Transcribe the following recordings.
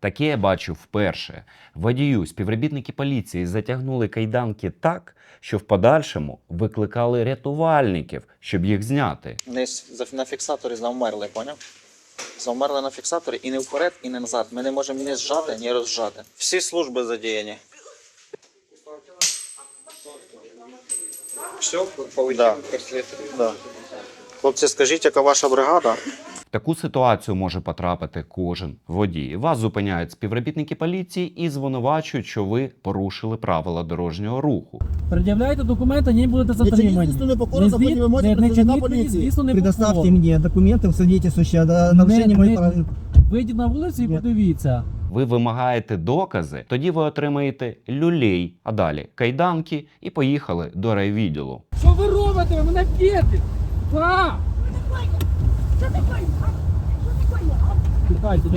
Таке я бачу вперше. Водію співробітники поліції затягнули кайданки так, що в подальшому викликали рятувальників, щоб їх зняти. Десь на фіксаторі завмерли, поняв? Завмерли на фіксаторі і не вперед, і не назад. Ми не можемо ні зжати, ні розжати. Всі служби задіяні. Все, получил Да. Да. Хлопці, скажіть, яка ваша бригада? Таку ситуацію може потрапити кожен водій. Вас зупиняють співробітники поліції і звинувачують, що ви порушили правила дорожнього руху. Пред'являйте документи, ні будете затримані. звісно непокору Не звід- не- не чиніть мені, поліції. звісно, непокору. Предоставьте мне документы, Не- моих прав. Вийдіть на вулицю і Ні. подивіться. Ви вимагаєте докази, тоді ви отримаєте люлей, а далі кайданки і поїхали до райвідділу. Що ви робите? Ви мене б'єте! А! Тікайте,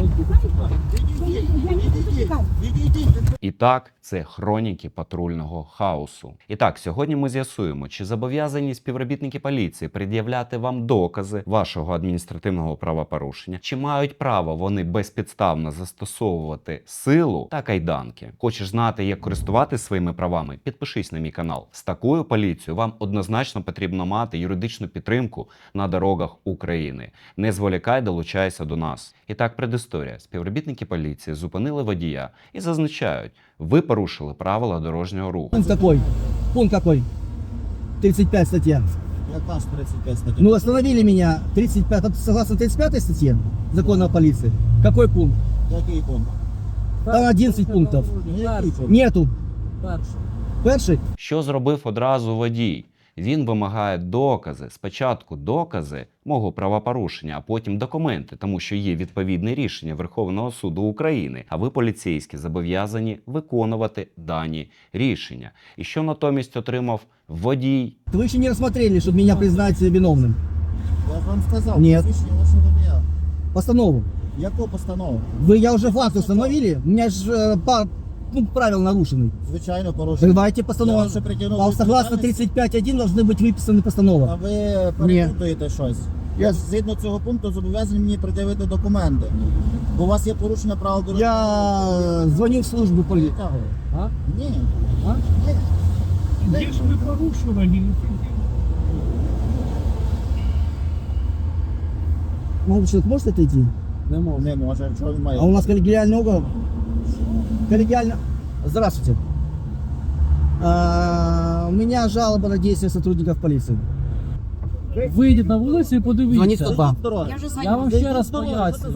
І так, це хроніки патрульного хаосу. І так, сьогодні ми з'ясуємо, чи зобов'язані співробітники поліції пред'являти вам докази вашого адміністративного правопорушення, чи мають право вони безпідставно застосовувати силу та кайданки. Хочеш знати, як користуватися своїми правами? Підпишись на мій канал. З такою поліцією вам однозначно потрібно мати юридичну підтримку на дорогах України. Не зволікай, долучайся до нас. І так, предісторія. Співробітники поліції зупинили водія і зазначають, ви порушили правила дорожнього руху. Пункт какой? Пункт какой? 35 статья. Яка ж 35 стаття? Ну, остановили меня 35, согласно 35 статье закона о полиции. Какой пункт? Який пункт? Там 11 пунктов. Який пункт? Нету. Перший. Перший? Що зробив одразу водій? Він вимагає докази. Спочатку докази мого правопорушення, а потім документи, тому що є відповідне рішення Верховного суду України. А ви, поліцейські, зобов'язані виконувати дані рішення. І що натомість отримав водій? Вы еще не рассмотрели, чтобы меня признать виновным. Я ж вам сказав, Ні. посвідчення вашого водія. Постанову. Яку постанову? Вы, я уже факт установили. У меня же э, па- пункт правил нарушенный. Звичайно, порушення. Давайте Я постанову. вас ще притягнув А до согласно відповідальності. 35.1 должны быть выписаны А постанова. ви перепутуєте щось. Я згідно цього пункту зобов'язаний мені пред'явити документи. Бо у вас є порушення правил дорожнього Я э, звоню в службу полиции. Якого? А? Ні. А? Ні. Де ж ви порушували? Молодой человек, может отойти? Не можу. Не може, що він має. А у нас коллегиальный угол. Коллегиально. Здравствуйте. А, у меня жалоба на действия сотрудников полиции. Вийдіть на вулицю і Звонить подивіться. 102. Я уже вам ще раз пояснюю.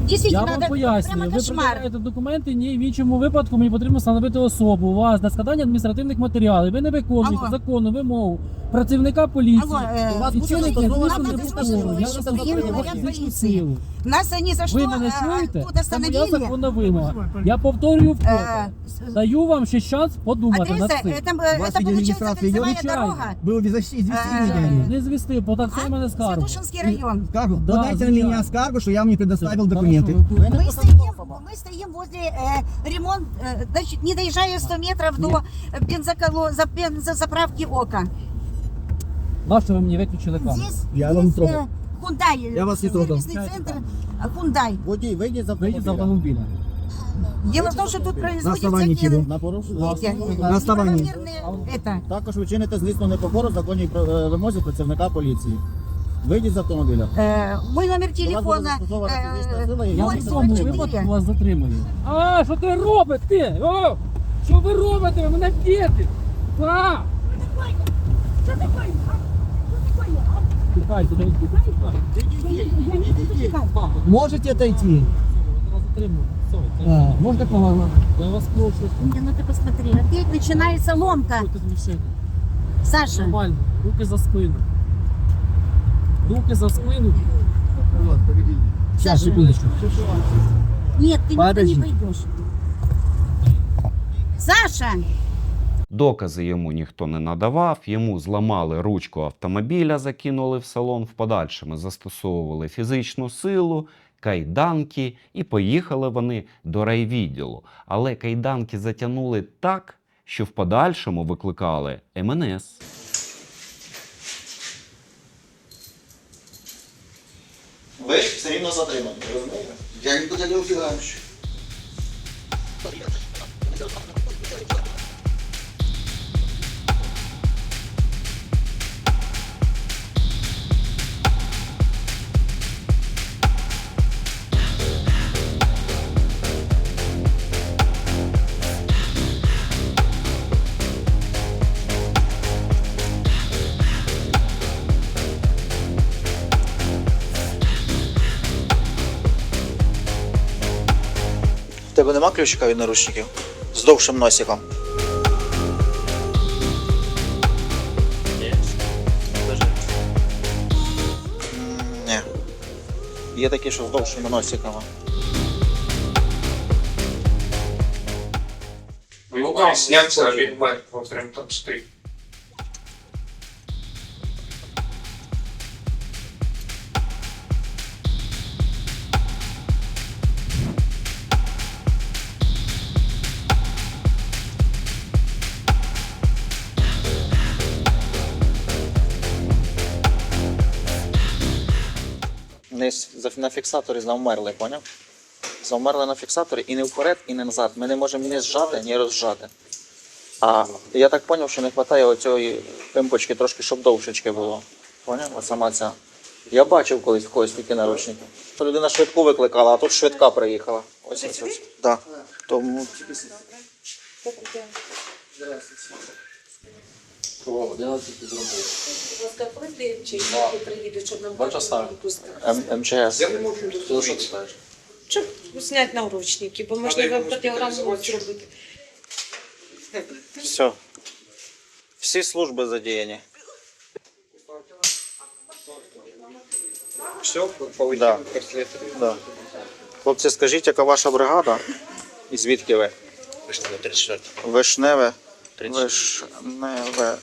Я Действительно, вам это пояснюю, прямо ви кошмар. документи, ні, в іншому випадку мені потрібно встановити особу у вас для складання адміністративних матеріалів. Ви не виконуєте Алло. законну вимогу працівника поліції. Алло, э, У вас І буде чините застосовано звісно, Нам фізична написано, сила. непокору. Я что вас военный запитую наряд фізичну полиции. силу. Нас они за что Ви мене э, чуєте? оттуда Це моя остановили. законна вимога. Я повторюю вкотре. Э, с- Даю вам ще шанс подумати над Адреса, цим. это, У э, вас это получается видеорегистрация идет? кольцевая Звичайно. дорога. Вы извести А, меня. Не звісти, бо так це мене скаргу. Святошинский район. Скаргу? Да, Подайте на звичайно. меня скаргу, что я вам не предоставил Хорошо, документы. ви тут- Мы стоим, мы стоим возле э, ремонт, э, доч- не доезжая 100 метров до э, бензоколо, за, бензозаправки ОКа. Нащо ви мені виключили камеру? Здесь Я вам есть, трогал. э, Hyundai, Я вас не трогал. сервисный центр э, Hyundai. Водій, вийдіть з Вийдіть з автомобіля. автомобіля. Дело в том, что тут производят основании всякие, чего? На порушення. эти, На основании. неправомерные, это, Також ви чините злісну непокору законній е, вимозі працівника поліції. Вийдіть з автомобіля. э, мой номер буде телефона застосована фізична э, сила і Я вам в Ось цьому 044. випадку вас затримую. А, що ти робиш ти? О, що ви робите? Ви мене б'єте? А! Тікайте, не Можете отойти? А, можно помогу? Я вас прошу, Мне ну ты посмотри, опять начинается ломка. Саша, Нормально, руки за спину. Руки за спину. Сейчас, Саша. секундочку. нет, ты никуда Подожди. не пойдешь. Саша! Докази йому ніхто не надавав, йому зламали ручку автомобіля, закинули в салон, в подальшому застосовували фізичну силу, кайданки, і поїхали вони до райвідділу. Але кайданки затягнули так, що в подальшому викликали МНС. Ви все рівно затримані, розумієте? Я никуда не убегаю. Тебе нема ключика від наручників? З довшим носиком. М, Ні. Є такі, що з довшими носиками. Ну, обидва во втором там стоит. Не на фіксаторі завмерли, поняв? Завмерли на фіксаторі і не вперед, і не назад. Ми не можемо ні зжати, ні розжати. А я так зрозумів, що не вистачає оцієї пимпочки трошки, щоб довшечки було. Поняв? От сама ця. Я бачив колись в когось такі наручники. То людина швидку викликала, а тут швидка приїхала. Ось ось ось. Да. Тому Будь ласка, прийди, чи приїдуть, щоб нам Два часа. пустили. М- МЧС. Щоб зняти наручники, бо можливо протиграму зробити. Все. Всі служби задіяні. Все, получили Да. Да. Хлопці, скажіть, яка ваша бригада? І звідки ви? Вишневе. Вишневе.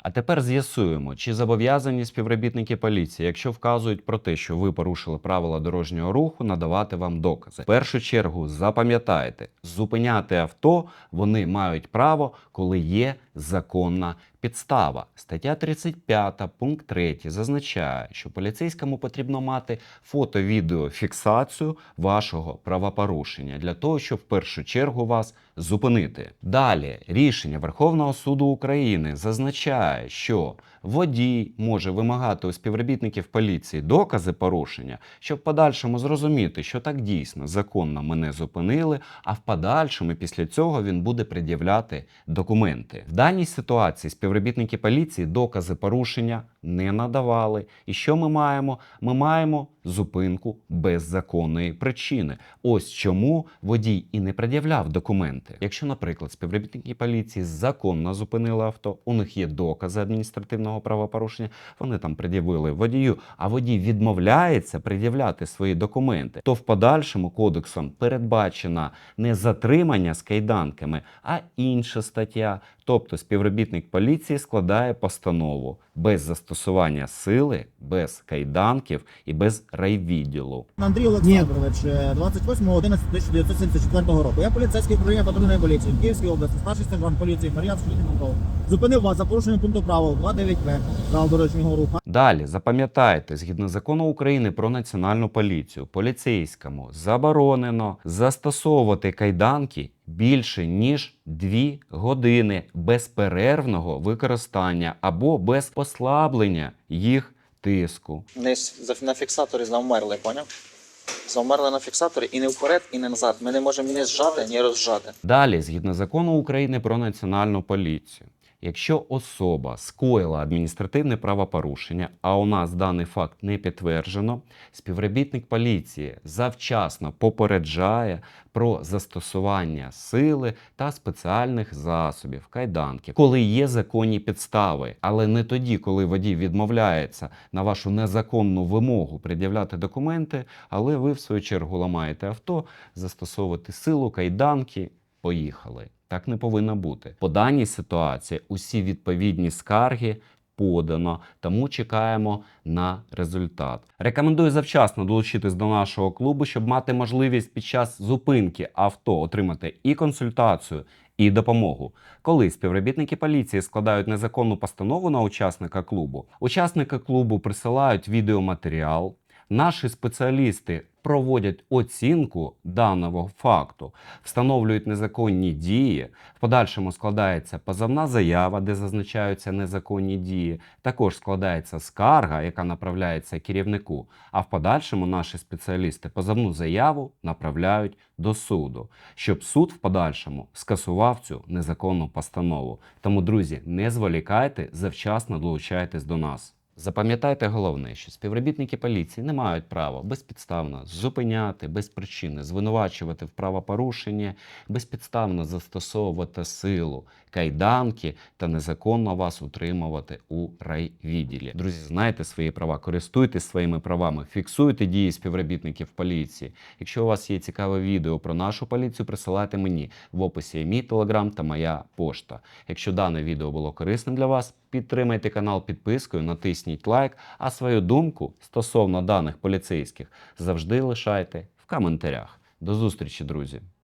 А тепер з'ясуємо, чи зобов'язані співробітники поліції, якщо вказують про те, що ви порушили правила дорожнього руху, надавати вам докази. В першу чергу запам'ятайте, зупиняти авто вони мають право, коли є законна підстава. Стаття 35 пункт 3 зазначає, що поліцейському потрібно мати фото-відеофіксацію вашого правопорушення для того, щоб в першу чергу вас зупинити. Далі рішення Верховного суду України зазначає, що водій може вимагати у співробітників поліції докази порушення, щоб в подальшому зрозуміти, що так дійсно законно мене зупинили, а в подальшому після цього він буде пред'являти документи. В даній ситуації співробітники поліції докази порушення не надавали. І що ми маємо? Ми маємо зупинку без законної причини. Ось чому водій і не пред'являв документи. Якщо, наприклад, співробітники поліції законно зупинили авто, у них є докази адміністративного правопорушення, вони там пред'явили водію, а водій відмовляється пред'являти свої документи, то в подальшому кодексом передбачена не затримання з кайданками, а інша стаття. Тобто співробітник поліції складає постанову без застосування сили, без кайданків і без райвідділу. Андрій Олександрович, е, 28.11.1974 року. Я поліцейський управління патрульної поліції в Київській області, старший сержант поліції Мар'ян Швидков. Зупинив вас за порушенням пункту правил 29В правил дорожнього руху. Далі запам'ятайте, згідно закону України про національну поліцію, поліцейському заборонено застосовувати кайданки більше ніж 2 години безперервного використання або без послаблення їх тиску. Не с- на фіксаторі завмерли, поняв? Завмерли на фіксаторі і не вперед, і не назад. Ми не можемо ні зжати, ні розжати. Далі, згідно закону України про національну поліцію, якщо особа скоїла адміністративне правопорушення, а у нас даний факт не підтверджено, співробітник поліції завчасно попереджає про застосування сили та спеціальних засобів кайданків, коли є законні підстави, але не тоді, коли водій відмовляється на вашу незаконну вимогу пред'являти документи, але ви в свою чергу ламаєте авто, застосовувати силу, кайданки. Поїхали. Так не повинно бути. По даній ситуації усі відповідні скарги подано, тому чекаємо на результат. Рекомендую завчасно долучитись до нашого клубу, щоб мати можливість під час зупинки авто отримати і консультацію, і допомогу. Коли співробітники поліції складають незаконну постанову на учасника клубу, учасники клубу присилають відеоматеріал. Наші спеціалісти проводять оцінку даного факту, встановлюють незаконні дії. В подальшому складається позовна заява, де зазначаються незаконні дії. Також складається скарга, яка направляється керівнику. А в подальшому наші спеціалісти позовну заяву направляють до суду, щоб суд в подальшому скасував цю незаконну постанову. Тому, друзі, не зволікайте, завчасно долучайтесь до нас. Запам'ятайте головне, що співробітники поліції не мають права безпідставно зупиняти, без причини звинувачувати в правопорушенні, безпідставно застосовувати силу, кайданки та незаконно вас утримувати у райвідділі. Друзі, знайте свої права, користуйтесь своїми правами, фіксуйте дії співробітників поліції. Якщо у вас є цікаве відео про нашу поліцію, присилайте мені в описі мій телеграм та моя пошта. Якщо дане відео було корисним для вас, підтримайте канал підпискою, натисніть лайк, а свою думку стосовно даних поліцейських завжди лишайте в коментарях. До зустрічі, друзі!